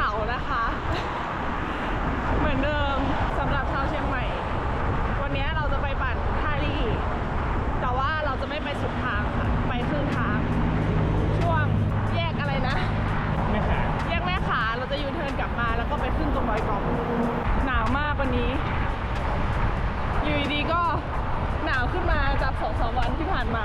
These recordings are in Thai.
เสาร์นะคะ เหมือนเดิมสำหรับชาวเชียงใหม่ วันนี้เราจะไปปั่นท่าลี่แต่ว่าเราจะไม่ไปสุดทางค่ะ ไปครึ่งทาง ช่วงแยกอะไรนะไม่ขาแยกแม่ขาเราจะยูเทิร์นกลับมาแล้วก็ไปขึ้นตรงดอยกองหนาวมากวันนี้ อยู่ดีๆก็หนาวขึ้นมาจากสองสามวันที่ผ่านมา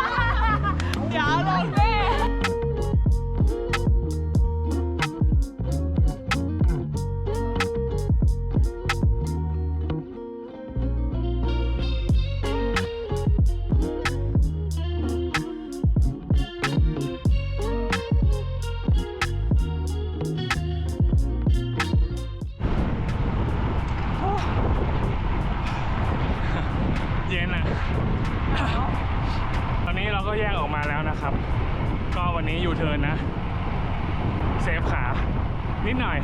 ก็แยกออกมาแล้วนะครับ ก็วันนี้ยูเทิร์นนะ เซฟขา นิดหน่อย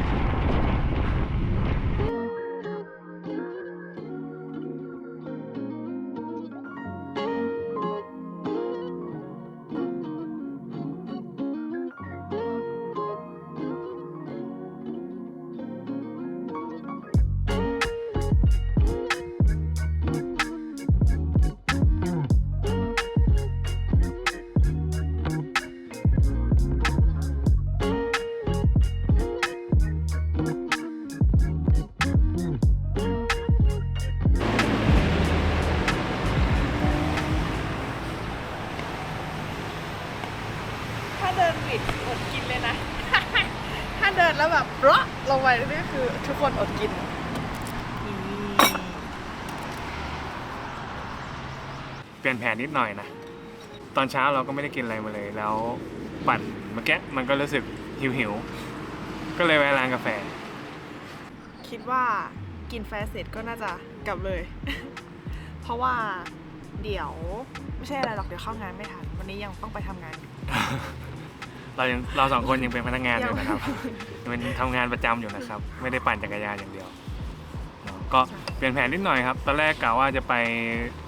เดินแล้วแบบเละลงไปนี่คือทุกคนอดกินนี่เปลี่ยนแผนนิดหน่อยนะ ตอนเช้าเราก็ไม่ได้กินอะไรมาเลย แล้วปั่นเมื่อกี้มันก็รู้สึกหิวหิวๆก็เลยแวะร้านกาแฟ คิดว่ากินแฟร์เสร็จก็น่าจะกลับเลย เพราะว่าเดี๋ยวไม่ใช่อะไรหรอกเดี๋ยวเข้างานไม่ทัน วันนี้ยังต้องไปทำงานอยู่ เรายังเราสองคนยังเป็นพนักงานอยู่นะครับยังเป็นทำงานประจำอยู่นะครับ ไม่ได้ปั่นจักรยานอย่างเดียวเนอะก็เปลี่ยนแผนนิดหน่อยครับ ตอนแรกกะว่าจะไป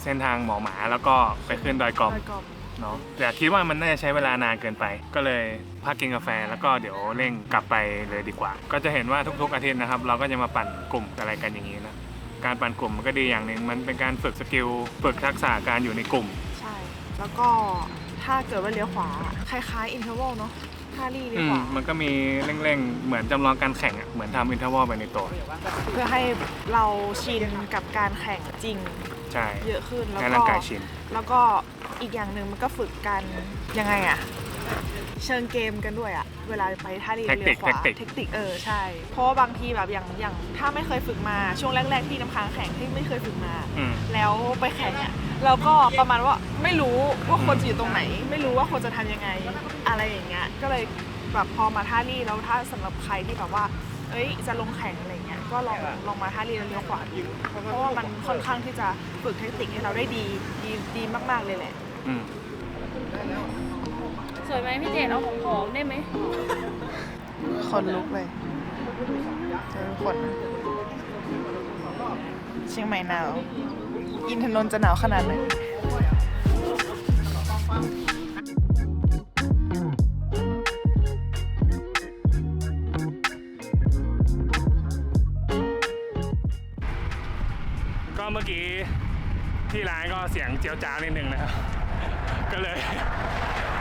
เส้นทางหมอหมาแล้วก็ไปขึ้นดอยกอมดอยกอมเนาะแต่คิดว่ามันน่าจะใช้เวลานานเกินไป ก็เลยพักกินกาแฟแล้วก็เดี๋ยวเร่งกลับไปเลยดีกว่า ก็จะเห็นว่าทุกๆอาทิตย์นะครับ เราก็จะมาปั่นกลุ่มอะไรกันอย่างนี้นะการปั่นกลุ่มมันก็ดีอย่างหนึ่งมันเป็นการฝึกสกิลฝึกทักษะการอยู่ในกลุ่ม ใช่ แล้วก็ ถ้าเกิดว่าเลี้ยวขวา คล้ายๆอินเทอร์วลเนาะท่ารี่เลี้ยวอืขมวามันก็มีเร่งๆ เหมือนจำลองการแข่งอะเหมือนทำอินเทอร์วอลไปในตัว เพื่อให้เราชินกับการแข่งจริงใช่เยอะขึ้นแล้วให้ก็ร่างกายชิน แล้วก็อีกอย่างหนึ่งมันก็ฝึกกันยังไงอะ เชิงเกมกันด้วยอะเวลาไปท่าเรือแท็กติเรืกอขวาแท็กติกเทคนิคเออใช่ เพราะว่าบางทีแบบอย่างอย่างถ้าไม่เคยฝึกมาช่วงแรก ๆ ที่น้ำค้างแข่งที่ไม่เคยฝึกมา อืม แล้วไปแข่งอะเราก็ประมาณว่าไม่รู้ว่าคนจะอยู่ตรงไหน ไม่รู้ว่าคนจะทำยังไงอะไรอย่างเงี้ยก็เลยแบบพอมาท่ารี่แล้วถ้าสำหรับใครที่แบบว่า เอ้ยจะลงแข่งอะไรเงี้ยก็ลองลองมาท่ารี่แล้วเลี้ยวขวาดูเพราะว่ามันค่อนข้างที่จะฝึกเทคนิคให้เราได้ดีดีดีมากๆเลยแหละ อืมส วยไหมพี่เจดเอาของของได้ไหมคนลุกเลยเจอคนเชียงใหม่หนาว อินทนนท์จะหนาวขนาดไหนก็เมื่อกี้ที่ร้านก็เสียงเจียวจ้าวนิดนึงนะครับ ก็เลย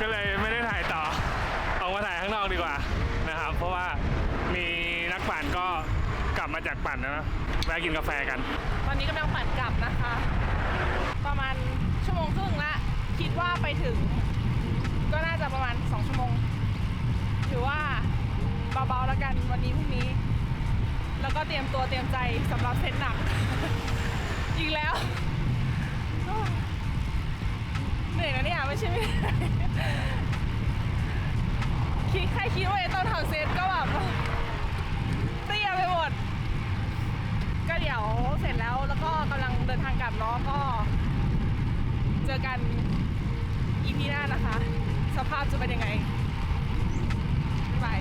ก็เลยไม่างนอกดีกว่านะครับ เพราะว่ามีนักปั่นก็กลับมาจากปั่นนะแวะกินกาแฟกัน ตอนนี้กำลังปั่นกลับนะคะ ประมาณชั่วโมงครึ่งละคิดว่าไปถึง ก็น่าจะประมาณ2ชั่วโมง ถือว่าเบาๆแล้วกันวันนี้พรุ่งนี้ แล้วก็เตรียมตัวเตรียมใจสำหรับเซตหนักอีกแล้วเหนื่อยนะเนี่ยไม่ใช่ไม่เหนื่อยิดแค่คิดว่าจะต้องทำเซตก็แบบเตี้ยไปหมด ก็เดี๋ยวเสร็จแล้วแล้วก็กำลังเดินทางกลับเนาะก็ เจอกันอีพีหน้านะคะ สภาพจะเป็นยังไง บ๊ายบาย